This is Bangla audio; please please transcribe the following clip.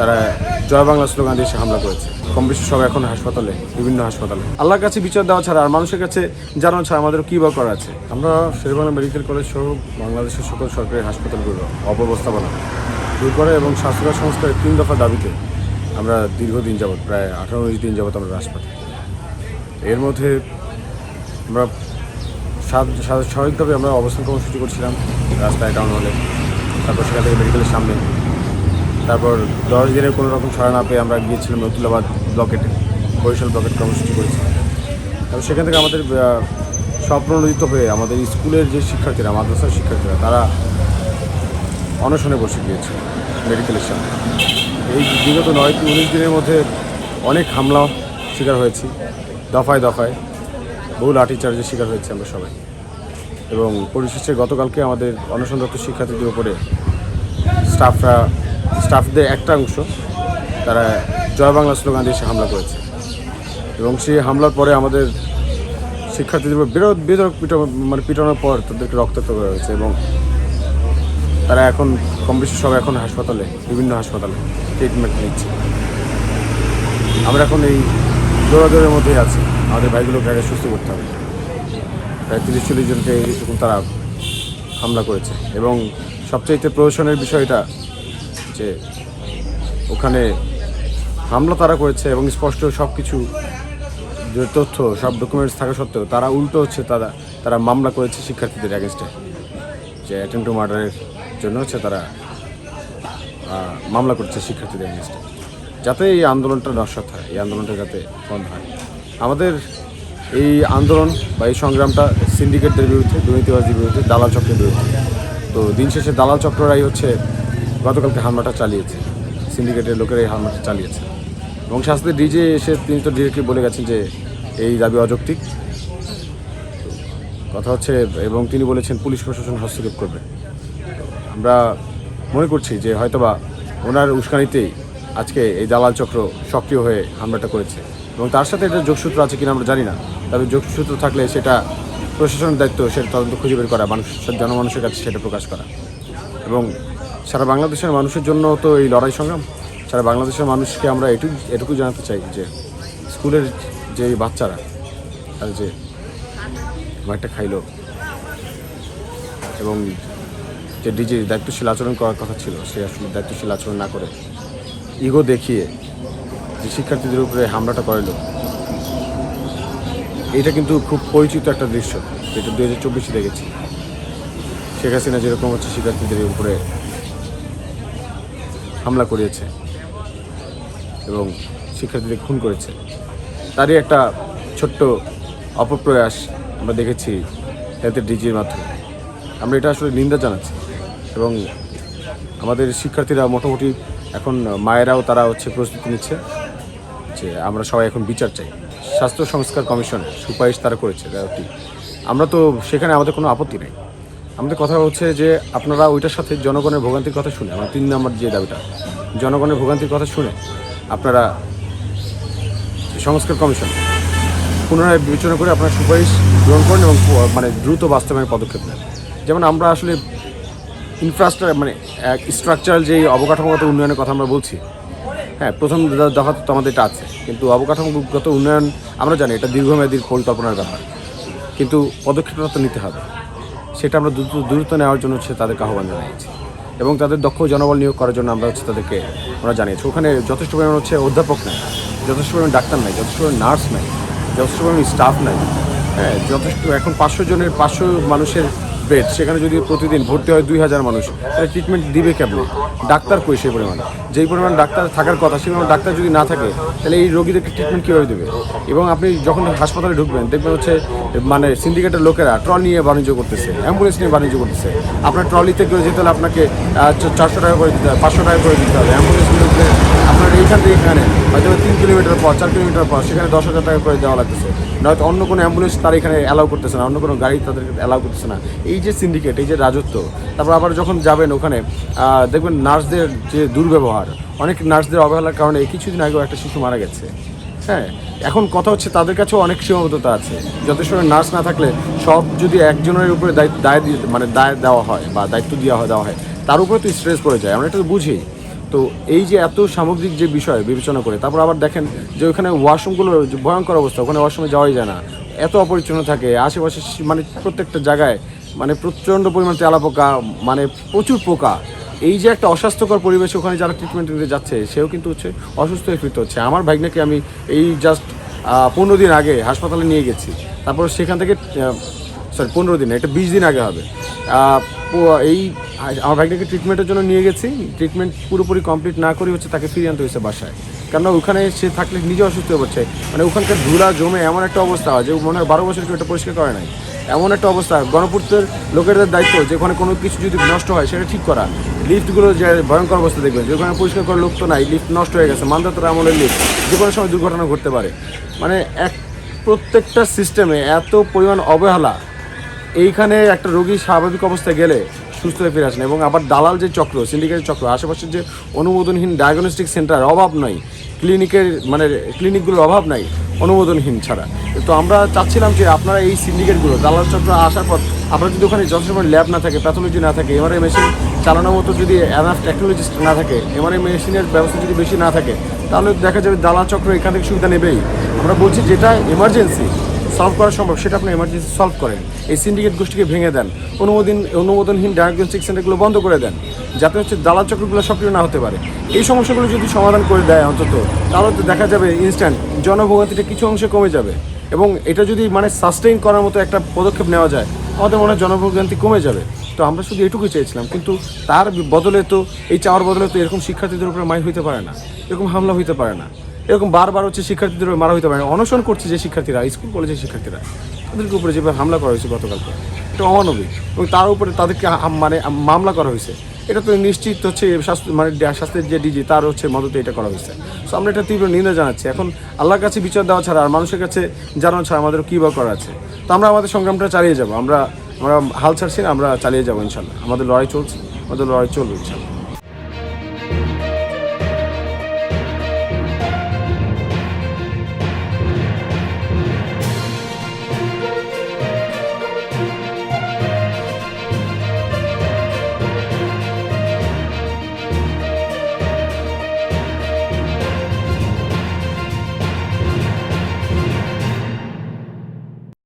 তারা জয় বাংলা স্লোগান দিয়ে হামলা করেছে। কম বেশি সব এখন হাসপাতালে, বিভিন্ন হাসপাতালে। আল্লাহর কাছে বিচার দেওয়া ছাড়া আর মানুষের কাছে জানানো ছাড়া আমাদের কী বা করা আছে? আমরা শেরবাংলা মেডিকেল কলেজ সহ বাংলাদেশের সকল সরকারি হাসপাতালগুলো অব্যবস্থাপনা দূর করে এবং স্বাস্থ্যকর সংস্কারের তিন দফা দাবিতে আমরা দীর্ঘদিন যাবৎ, প্রায় আঠারো উনিশ দিন যাবৎ আমরা হাসপাতাল এর মধ্যে আমরা স্বা- স্বা- স্বাভাবিকভাবে আমরা অবস্থান কর্মসূচি করছিলাম, রাস্তায় টাউন হলে। তারপর সেখান থেকে মেডিকেলের সামনে তারপর দশ দিনের কোনো রকম ছড়া না পেয়ে আমরা গিয়েছিলাম নতুলাবাদ ব্লকেটে বরিশাল ব্লকেট কর্মসূচি করেছি। এবং সেখান থেকে আমাদের আহ, স্বপ্রণোদিত হয়ে আমাদের স্কুলের যে শিক্ষার্থীরা মাদ্রাসার শিক্ষার্থীরা তারা অনশনে বসে গিয়েছে মেডিকেলের সামনে। এই বিগত নয় কি উনিশ দিনের মধ্যে অনেক হামলা শিকার হয়েছি দফায় দফায়। বহু লাঠিচার্জের শিকার হয়েছে আমরা সবাই। এবং পরিশেষে গতকালকে আমাদের অনশনরত শিক্ষার্থীদের উপরে স্টাফরা স্টাফদের একটা অংশ তারা জয় বাংলা স্লোগান দিয়ে সে হামলা করেছে। এবং সেই হামলার পরে আমাদের শিক্ষার্থীদের বিরোধ বিতর্ক পিট মানে পিটানোর পর তাদেরকে রক্তাক্ত করা হয়েছে এবং তারা এখন কম বেশি সব এখন হাসপাতালে, বিভিন্ন হাসপাতালে ট্রিটমেন্ট নিচ্ছে। আমরা এখন এই দৌড়াদৌড়ের মধ্যেই আছি। আমাদের ভাইগুলোকে আগে সুস্থ করতে হবে। প্রায় তিরিশ চল্লিশ জনকে এরকম তারা হামলা করেছে। এবং সবচাইতে প্রহসনের বিষয়টা যে ওখানে হামলা তারা করেছে এবং স্পষ্ট সব কিছু যে তথ্য, সব ডকুমেন্টস থাকা সত্ত্বেও তারা উল্টো হচ্ছে তারা তারা মামলা করেছে শিক্ষার্থীদের অ্যাগেনস্টে যে অ্যাটেম্প টু মার্ডারের জন্য হচ্ছে তারা মামলা করছে শিক্ষার্থীদের অ্যাগেনস্টে যাতে এই আন্দোলনটা নস্বাত হয়, এই আন্দোলনটা যাতে বন্ধ হয়। আমাদের এই আন্দোলন বা এই সংগ্রামটা সিন্ডিকেটদের বিরুদ্ধে দুর্নীতিবাজীর বিরুদ্ধে, দালাল চক্রের বিরুদ্ধে। তো দিন শেষে দালাল চক্ররাই হচ্ছে গতকালকে হামলাটা চালিয়েছে। সিন্ডিকেটের লোকেরা এই হামলাটা চালিয়েছে। এবং শাস্তি ডিজে এসে তিনি তো ডিরেক্টলি বলে গেছেন যে এই দাবি অযৌক্তিক। কথা হচ্ছে, এবং তিনি বলেছেন পুলিশ প্রশাসন হস্তক্ষেপ করবে। আমরা মনে করছি যে হয়তোবা ওনার উস্কানিতেই আজকে এই দালাল চক্র সক্রিয় হয়ে হামলাটা করেছে। এবং তার সাথে এটা যোগসূত্র আছে কিনা আমরা জানি না। তবে যোগসূত্র থাকলে সেটা প্রশাসনের দায়িত্ব, সেটা তদন্ত খুঁজে বের করা, মানুষ, জনমানুষের কাছে সেটা প্রকাশ করা। এবং সারা বাংলাদেশের মানুষের জন্য তো এই লড়াই সংগ্রাম। সারা বাংলাদেশের মানুষকে আমরা এটুকু এটুকু জানাতে চাই যে, স্কুলের যে বাচ্চারা তার যে একটা খাইলো, এবং যে ডিজে দায়িত্বশীল আচরণ করার কথা ছিল, সে আসলে দায়িত্বশীল আচরণ না করে ইগো দেখিয়ে যে শিক্ষার্থীদের উপরে হামলাটা করালো এটা কিন্তু খুব পরিচিত একটা দৃশ্য, যেটা দু হাজার চব্বিশে দেখেছি। শেখ হাসিনা যেরকম হচ্ছে শিক্ষার্থীদের উপরে হামলা করিয়েছে এবং শিক্ষার্থীদের খুন করেছে। তারই একটা ছোট্ট অপপ্রয়াস আমরা দেখেছি হেলথের ডিজির মাধ্যমে। আমরা এটা আসলে নিন্দা জানাচ্ছি এবং আমাদের শিক্ষার্থীরা মোটামুটি এখন মায়েরাও তারা হচ্ছে প্রস্তুতি নিচ্ছে যে আমরা সবাই এখন বিচার চাই। স্বাস্থ্য সংস্কার কমিশন সুপারিশ তারা করেছে আমরা তো সেখানে আমাদের কোনো আপত্তি নেই। আমাদের কথা হচ্ছে যে আপনারা ওইটার সাথে জনগণের ভোগান্তির কথা শুনে, আমার তিন নম্বর যে দাবিটা, জনগণের ভোগান্তির কথা শুনে আপনারা সংস্কার কমিশন পুনরায় বিবেচনা করে আপনারা সুপারিশ গ্রহণ করেন এবং মানে দ্রুত বাস্তবায়নের পদক্ষেপ নেন। যেমন আমরা আসলে ইনফ্রাস্ট্রাকচার মানে স্ট্রাকচারাল যে অবকাঠামোগত উন্নয়নের কথা আমরা বলছি হ্যাঁ প্রথম দফা তো আমাদের এটা আছে, কিন্তু অবকাঠামোগত উন্নয়ন আমরা জানি এটা দীর্ঘমেয়াদীর পরিকল্পনার ব্যাপার, কিন্তু পদক্ষেপটা তো নিতে হবে। সেটা আমরা দ্রুত দূরত্ব নেওয়ার জন্য হচ্ছে তাদেরকে আহ্বান জানিয়েছি এবং তাদের দক্ষ জনবল নিয়োগ করার জন্য আমরা হচ্ছে তাদেরকে, আমরা জানিয়েছি। ওখানে যথেষ্ট পরিমাণ হচ্ছে অধ্যাপক নেই, যথেষ্ট পরিমাণ ডাক্তার নাই, যথেষ্ট পরিমাণ নার্স নাই, যথেষ্ট পরিমাণ স্টাফ নাই। হ্যাঁ যথেষ্ট, এখন পাঁচশো জনের, পাঁচশো মানুষের বেড, সেখানে যদি প্রতিদিন ভর্তি হয় দুই হাজার মানুষ, তাহলে ট্রিটমেন্ট দিবে কেমন? ডাক্তার কই সেই পরিমাণ? যেই পরিমাণ ডাক্তার থাকার কথা, সেই ডাক্তার যদি না থাকে, তাহলে এই রোগীদেরকে ট্রিটমেন্ট কীভাবে দেবে? এবং আপনি যখন হাসপাতালে ঢুকবেন, দেখবেন হচ্ছে মানে সিন্ডিকেটের লোকেরা ট্রলি নিয়ে বাণিজ্য করতেছে অ্যাম্বুলেন্স নিয়ে বাণিজ্য করতেছে। আপনার ট্রলিতে করে যেতে হলে আপনাকে চারশো টাকা করে দিতে হবে, পাঁচশো টাকা করে দিতে হবে অ্যাম্বুলেন্স আপনার এইখান থেকে এখানে হয়তো তিন কিলোমিটার পর, চার কিলোমিটার পর, সেখানে দশ হাজার টাকা করে দেওয়া লাগতেছে। নয়তো অন্য কোনো অ্যাম্বুলেন্স তার এখানে অ্যালাউ করতেছে না, অন্য কোনো গাড়ি তাদেরকে অ্যালাউ করতেছে না। এই যে সিন্ডিকেট এই যে রাজত্ব, তারপর আবার যখন যাবেন ওখানে দেখবেন নার্সদের যে দুর্ব্যবহার, অনেক নার্সদের অবহেলার কারণে কিছুদিন আগেও একটা শিশু মারা গেছে। হ্যাঁ এখন কথা হচ্ছে তাদের কাছেও অনেক সীমাবদ্ধতা আছে। যথেষ্ট নার্স না থাকলে সব যদি একজনের উপরে দায় দায় দিয়ে মানে দায় দেওয়া হয় বা দায়িত্ব দেওয়া হয় দেওয়া হয়, তার উপরে তো স্ট্রেস পড়ে যায়। আমরা এটা বুঝি। তো এই যে এত সামগ্রিক যে বিষয় বিবেচনা করে, তারপর আবার দেখেন যে ওখানে ওয়াশরুমগুলো ভয়ঙ্কর অবস্থা, ওখানে ওয়াশরুমে যাওয়াই যায় না। এত অপরিচ্ছন্ন থাকে, আশেপাশে মানে প্রত্যেকটা জায়গায় মানে প্রচণ্ড পরিমাণ তেলা পোকা মানে প্রচুর পোকা। এই যে একটা অস্বাস্থ্যকর পরিবেশ ওখানে যারা ট্রিটমেন্ট নিতে যাচ্ছে, সেও কিন্তু হচ্ছে অসুস্থ হয়ে ফিরতে হচ্ছে। আমার ভাগ্নাকে আমি এই জাস্ট পনেরো দিন আগে হাসপাতালে নিয়ে গেছি। তারপর সেখান থেকে সরি, পনেরো দিন এটা বিশ দিন আগে হবে। এই আমার ভাইটাকে ট্রিটমেন্টের জন্য নিয়ে গেছি। ট্রিটমেন্ট পুরোপুরি কমপ্লিট না করে হচ্ছে, তাকে ফিরিয়ে আনতে হয়েছে বাসায়। কেননা ওখানে সে থাকলে নিজে অসুস্থ হয়ে পড়ছে। মানে ওখানকার ধুলা, জমে এমন একটা অবস্থা হয় যে মনে হয় বারো বছর কেউ এটা পরিষ্কার করে নাই। এমন একটা অবস্থা, গণপূর্তের লোকেদের দায়িত্ব, যে ওখানে কোনো কিছু যদি নষ্ট হয়, সেটা ঠিক করা। লিফটগুলো যে ভয়ঙ্কর অবস্থা দেখবেন, যে ওখানে পরিষ্কার করার লোক তো নাই লিফট নষ্ট হয়ে গেছে মান্দাতার আমলের লিফট যে কোনো সময় দুর্ঘটনা ঘটতে পারে। মানে এক প্রত্যেকটা সিস্টেমে এত পরিমাণ অবহেলা এইখানে একটা রোগী স্বাভাবিক অবস্থায় গেলে সুস্থ হয়ে ফিরে আসেন এবং আবার দালাল যে চক্র সিন্ডিকেটের চক্র, আশেপাশের যে অনুমোদনহীন ডায়াগনস্টিক সেন্টার অভাব নাই ক্লিনিকের মানে ক্লিনিকগুলোর অভাব নাই, অনুমোদনহীন ছাড়া। তো আমরা চাচ্ছিলাম যে আপনারা এই সিন্ডিকেটগুলো দালাল চক্র আসার পর আপনারা যদি ওখানে যথেষ্ট ল্যাব না থাকে প্যাথোলজি না থাকে এমআরআই মেশিন চালানোর মতো যদি এনাফ টেকনোলজিস্ট না থাকে এমআরআই মেশিনের ব্যবস্থা যদি বেশি না থাকে, তাহলে দেখা যাবে দালাল চক্র এখান থেকে সুবিধা নেবেই। আমরা বলছি যেটা এমার্জেন্সি সলভ করা সম্ভব, সেটা আপনি এমার্জেন্সি সলভ করেন। এই সিন্ডিকেট গোষ্ঠীকে ভেঙে দেন, অনুমোদন, অনুমোদনহীন ডায়াগনস্টিক সেন্টারগুলো বন্ধ করে দেন, যাতে হচ্ছে দালাল চক্রগুলো সক্রিয় না হতে পারে। এই সমস্যাগুলো যদি সমাধান করে দেয় অন্তত, তাহলে তো দেখা যাবে ইনস্ট্যান্ট জনভোগান্তিটা কিছু অংশে কমে যাবে এবং এটা যদি মানে সাস্টেইন করার মতো একটা পদক্ষেপ নেওয়া যায়, আমাদের মনে হয় জনভোগান্তি কমে যাবে। তো আমরা শুধু এটুকুই চেয়েছিলাম, কিন্তু তার বদলে তো, এই চাওয়ার বদলে তো এরকম শিক্ষার্থীদের উপরে মাই হইতে পারে না, এরকম হামলা হইতে পারে না। এরকম বারবার হচ্ছে শিক্ষার্থীদের মারা হইতে পারে অনশন করছে যে শিক্ষার্থীরা, স্কুল, কলেজের শিক্ষার্থীরা। তাদেরকে উপরে যেভাবে হামলা করা হয়েছে গতকালকে, এটা অমানবিক। এবং তার উপরে তাদেরকে মানে মামলা করা হয়েছে। এটা তো নিশ্চিত হচ্ছে স্বাস্থ্য মানে স্বাস্থ্যের যে ডিজি, তার হচ্ছে মদতে এটা করা হয়েছে। সো আমরা এটা তীব্র নিন্দা জানাচ্ছি। এখন আল্লাহর কাছে বিচার দেওয়া ছাড়া আর মানুষের কাছে জানানো ছাড়া আমাদের কী বা করা আছে? তো আমরা আমাদের সংগ্রামটা চালিয়ে যাব। আমরা আমরা হাল ছাড়ছি না, আমরা চালিয়ে যাব ইনশাল্লাহ। আমাদের লড়াই চলছে, আমাদের লড়াই চলবে ইনশাল্লাহ।